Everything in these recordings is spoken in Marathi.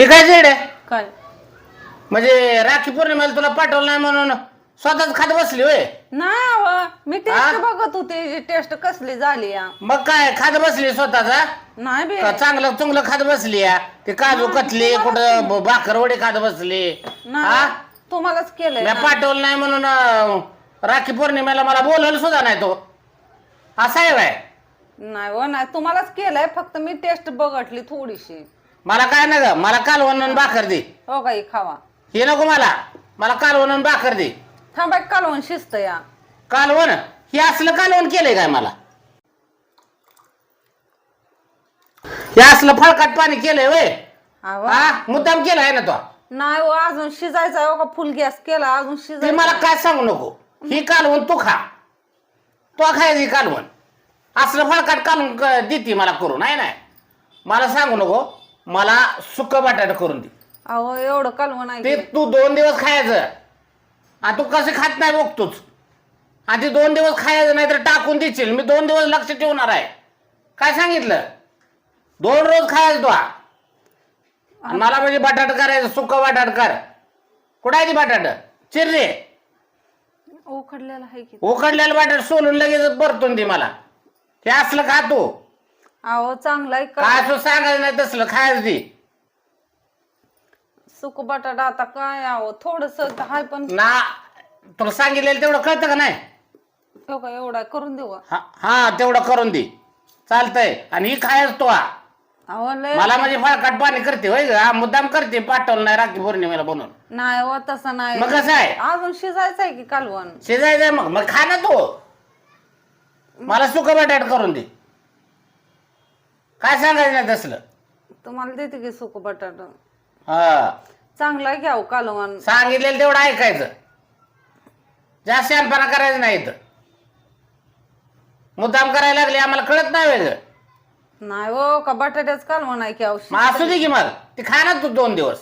हे काय जेड आहे? काय? म्हणजे राखी पौर्णिमेला तुला पाठवलं नाही म्हणून स्वतःच खात बसली होय? अव मी? टेस्ट बघत होते टेस्ट कसली झाली या? मग काय खात बसली स्वतःचा नाही बे. का चांगलं चुंगलं खात बसली या? ते काजू कतली कुठं ब- भाकरवडी खात बसली. हा नाही तुम्हालाच केलंय मी ना. पाठवलं नाही म्हणून अं, राखी पौर्णिमेला मला बोलवलं सुद्धा नाही तो. असा आहे बाय नाही हो नाही तुम्हालाच केलंय फक्त मी टेस्ट बघटली थोडीशी. मला काय ना ग मला कालवण आणि भाकर दे. हो काही खावा. हे नको मला. मला कालवण आणि भाकर दे. थांबा कालवण शिस्त या. कालवण हे असलं कालवण केलंय काय मला? हे असलं फळकाट पाणी केलंय वय. अहो, हा? मुद्दाम केलं आहे ना तो. नाही हो अजून शिजायचा हो का? फुल गॅस केला अजून ते शिजायचा मला काय सांगू नको. ही कालवण तू खा. तो खायची कालवण असलं फळकाट कालवण देते मला करून आहे नाही मला सांगू नको. मला सुक बटाटा करून दे. अहो एवढं कालवण ते की. तू दोन दिवस खायचं. आणि तू कसं खात नाही बघतोच. ते दोन दिवस खायचं नाही तर टाकून देशील. मी दोन दिवस लक्ष ठेवणार आहे. काय सांगितलं? दोन रोज खायचं तू हा. आणि मला म्हणजे बटाट करायचं सुक बटाट कर. कुठं आहे ती बटाट? चिरले. उखडलेलं आहे की. उकडलेलं बटाट सोलून लगेच परतून दे मला. ते असलं खा तू. अहो चांगला आहे का? काय तू सांगायचं नाही तसलं खायचं ती. सुक बटाटा आता काय अहो थोडस हाय पण ना तुला सांगितलेलं तेवढं कळतं का नाही? हो का एवढा करून देऊ? हा हा तेवढं करून दे. चालतंय. आणि ही खायच तो हा. अहो लय मला म्हणजे फळकाट पाणी करते होय ग हा मुद्दाम करते पाठवलं नाही राखी पौर्णिमेला बनवून नाही हो तसं नाही. मग कसं आहे? अजून शिजायचं आहे की कालवण? शिजायचंय मग. मग खा ना तू. मला सुक बटाट करून दे. काय सांगायचं नाही तसलं? तुम्हाला देते की सुक बटाटा. हा. चांगला अहो कालवण. सांगितलेलं तेवढं ऐकायचं. जास्त शहाणपणा करायचं नाही इथं. मुद्दाम करायला लागले आम्हाला कळत नाही वेगळं. नाही हो का बटाट्याच कालवण आहे की मग असू दे की मग. ती खा ना तू दोन दिवस.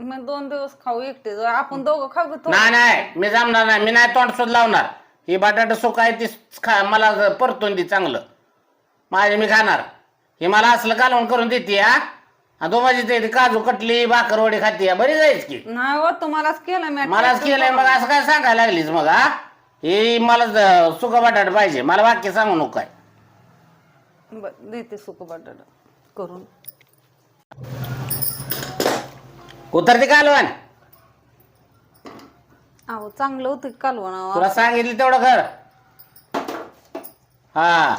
मी दोन दिवस खाऊ एकटे. आपण दोघं खाऊ थोडं? नाही नाही. मी जमणार नाही. मी नाही तोंड शोध लावणार. ही बटाटा सुका आहे ती खा मला परतून दे चांगलं. माझे मी खाणार. हे मला असलं कालवण करून देते हा? आणि तो माझी ते काजू कटली भाकरवडी खाते बरी जायच की. नाही हो तुम्हालाच केलं मी. मलाच केलंय मग असं काय सांगायला लागलीस मग हा? हे मला ज- सुका बटाटा पाहिजे. मला वाक्य सांगू नको काय. बरं, देते सुक बटाटा करून. उतरते कालवण? अहो चांगलं होतं की कालवण अहो. तुला सांगितलं तेवढं कर हा.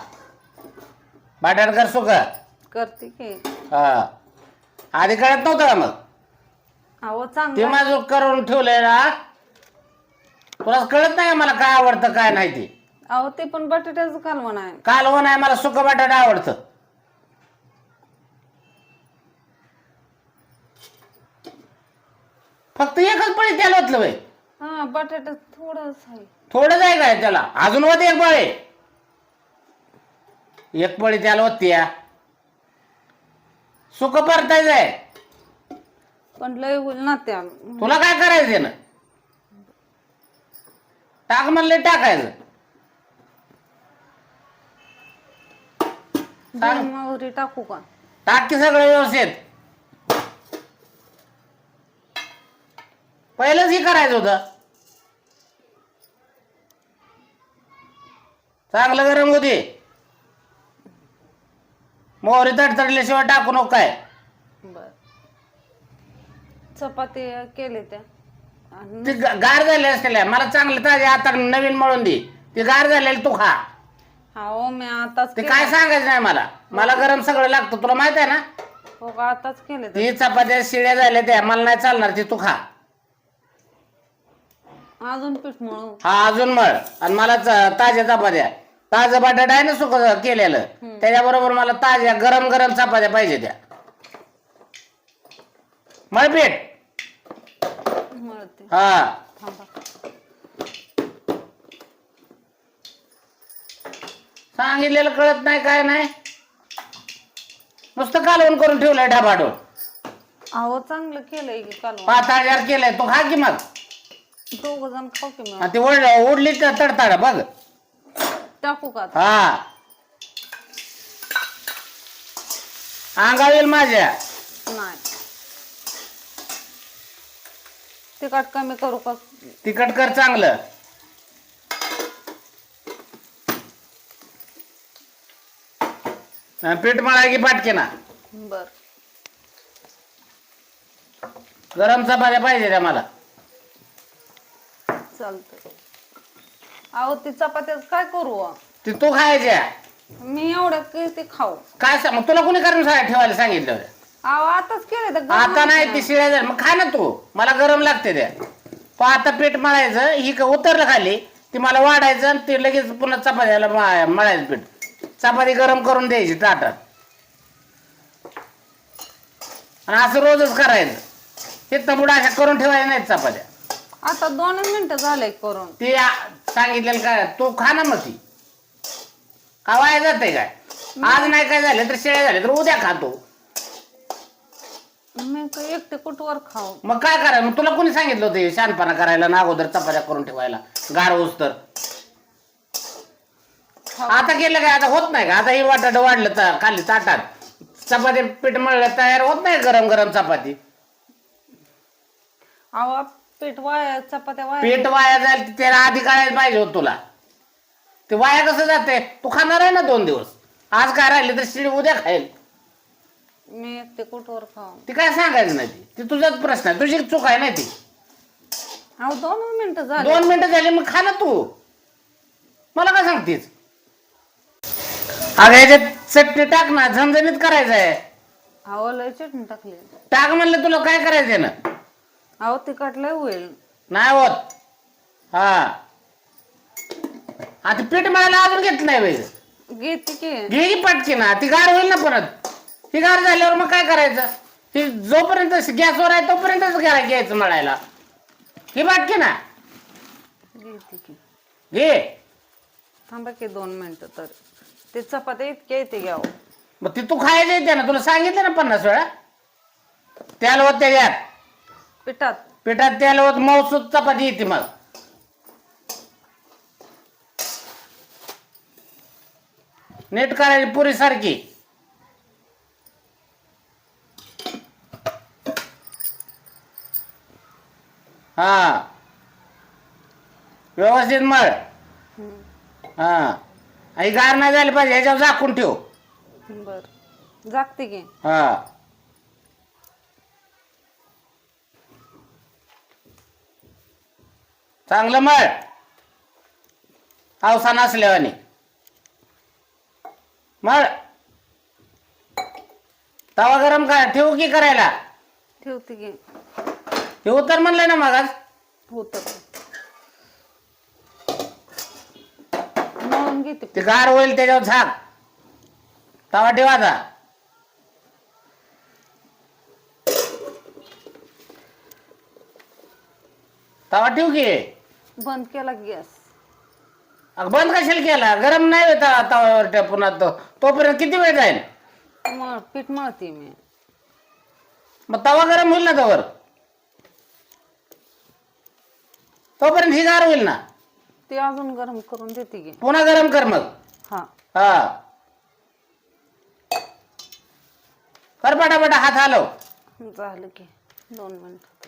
बटाटा कर सुक करते की. हा. आधी कळत नव्हतं का मग? अहो ते चांगलं माझं करून ठेवलंय ना. तुला कळत नाही का मला काय आवडतं काय नाही ते? अहो ते पण बटाट्याचं कालवण आहे कालवण आहे मला सुक बटाटा आवडतं. फक्त एकच पळी त्याला ओतलं बाई. हा बटाटा थोडंच आहे. थोडंच आहे काय त्याला? अजून होत एक पळी एक पळी त्याला होती या सुक परतायचं आहे पण लय होईल ना त्या. तुला काय करायचं ना? टाक म्हणलं टाकायचं. सांग. टाकू का? टाक की सगळं व्यवस्थित. पहिलंच हे करायचं होतं. चांगलं गरम होते मोहरी तडतडल्याशिवाय टाकू नको काय? बर. चपाती केले त्या आणि ती गा- गार झाले असलेल्या मला चांगलं ताजे आता नवीन मळून दे. ती गार झालेली तू खा. हो मी आताच ते केलं. काय सांगायचं नाही मला. मला गरम सगळं लागतं. तुला माहीत आहे ना? हो का आताच केले ते. ती चपात्या शिळ्या झाल्या त्या. मला नाही चालणार ती. तू खा. अजून पीठ मळू. हा अजून मळ. आणि मला च- ताज्या चपात्या. ताजं बटाटा आहे ना सुक केलेलं त्याच्याबरोबर मला ताज्या गरम गरम चपात्या पाहिजे त्या. मळपीठ मळते. हा. थांबा. सांगितलेलं कळत नाही काय नाही. नुसतं कालवण करून ठेवलंय ढाबाडून. अहो चांगलं केलंय की कालवण पाच हजार केलंय. तू खा की मग. दोघ जण खाऊ की मग. आणि ती ओढ ओढली तर तडताड बघ. टाकू का? हा. माझ्या. नाही. तिखट कमी करू का? तिखट कर चांगलं. आणि पीठ मळा की पाटके ना? बर. गरम चपात्या पाहिजे त्या मला. चालतंय. अहो ती चपात्याच काय करू? अ? ती तू खायच्या? मी एवढं किती खाऊ. काय मग तुला कोणी करून सांग ठेवायला सांगितलं? अहो आताच केले तर गरम आता नाही ती शिळ्या झाल्या. मग खा ना तू. मला गरम लागते त्या पण आता पीठ मळायचं ही का उतरलं खाली. ती मला वाढायचं आणि ते लगेच पुन्हा चपात्याला मळायचं पीठ. चपाती गरम करून द्यायची ताटात. आणि असं रोजच करायचं. तिथं पुढे अशा करून ठेवायच्या नाहीत चपात्या. आता दोन मिनिटं झाले करून. ती आ- सांगितलेलं काय? तू खा ना मग ती. का वाया जाते काय? आज नाही काय झालं तर शेळ्या झाले तर उद्या खातो मी एकटे कुठवर खाऊ? मग काय करायचं? मग तुला कोणी सांगितलं होतं हे शहाणपणा करायला ना अगोदर चपात्या करून ठेवायला? गार होस तर. आता केलं काय? आता होत नाही का? आता हे वाटाट वाढलं तर खाली ताटात. चपाती पीठ मळलं तयार होत नाही गरम गरम चपाती. अहो पीठ वाया चपात्या वाया. पीठ वाया जाईल ते त्याला आधी काढायला पाहिजे होत तुला. ते वाया कसं जाते? तू खाणार आहे ना दोन दिवस. आज काय राहिले तर शिडी उद्या खाईल. मी एकटे कुठवर खाऊ? ती काय सांगायचं नाही ती? ती तुझाच प्रश्न आहे. तुझी चूक आहे ना ती? अहो दोन मिनिटं झाले. दोन मिनिटं झाली मग खा ना तू. मला काय सांगतेस? अगं याच्यात चटणी टाक ना. झणझणीत करायचं आहे अहो लय चटणी टाकली. टाक म्हणलं तुला काय करायचंय ना? अहो तिखट लय होईल. नाही होत. हा. आता पीठ मळायला अजून घेतलं नाही घेते की. घे की पटकी ना ती गार होईल ना परत. ती गार झाल्यावर मग काय करायचं? ती जोपर्यंत गॅसवर आहे तोपर्यंतच घ्या- घ्यायचं मळायला. ही पाटकी ना घेते की. घे. थांबा की दोन मिनिटं तर. ते चपात्या इतक्या येते घ्यावं मग ती तू खायचं येते ना. तुला सांगितलं ना पन्नास वेळा? त्याला होत त्याच्यात पिठात. पिठात त्याला होत मौसूद चपाती येते मग. नीट करायची पुरी सारखी. हा. व्यवस्थित मळ. हा. आणि गार नाही झाली पाहिजे ह्याच्यावर झाकून ठेव. बर. जागते की. हा. चांगलं मळ. पावसा नसल्यावानी. मळ. तवा गरम का ठेवू की करायला? ठेवते की. ठेवू तर म्हणलंय ना मग होत मळून घेते. ते गार होईल त्याच्यावर झाक. तवा ठेवाचा तवा ठेवू की? बंद केला गॅस. अगं बंद कशाला केला? गरम नाही होत तवावर त्या पुन्हा तो तोपर्यंत किती वेळ जाईल? मळ पीठ मळते मी. मग तवा गरम होईल ना तवर? तोपर्यंत ही गार होईल ना? ते अजून गरम करून देते की. पुन्हा गरम कर मग. हा. हा. कर पटापटा हात हलव. झालं की दोन मिनिट.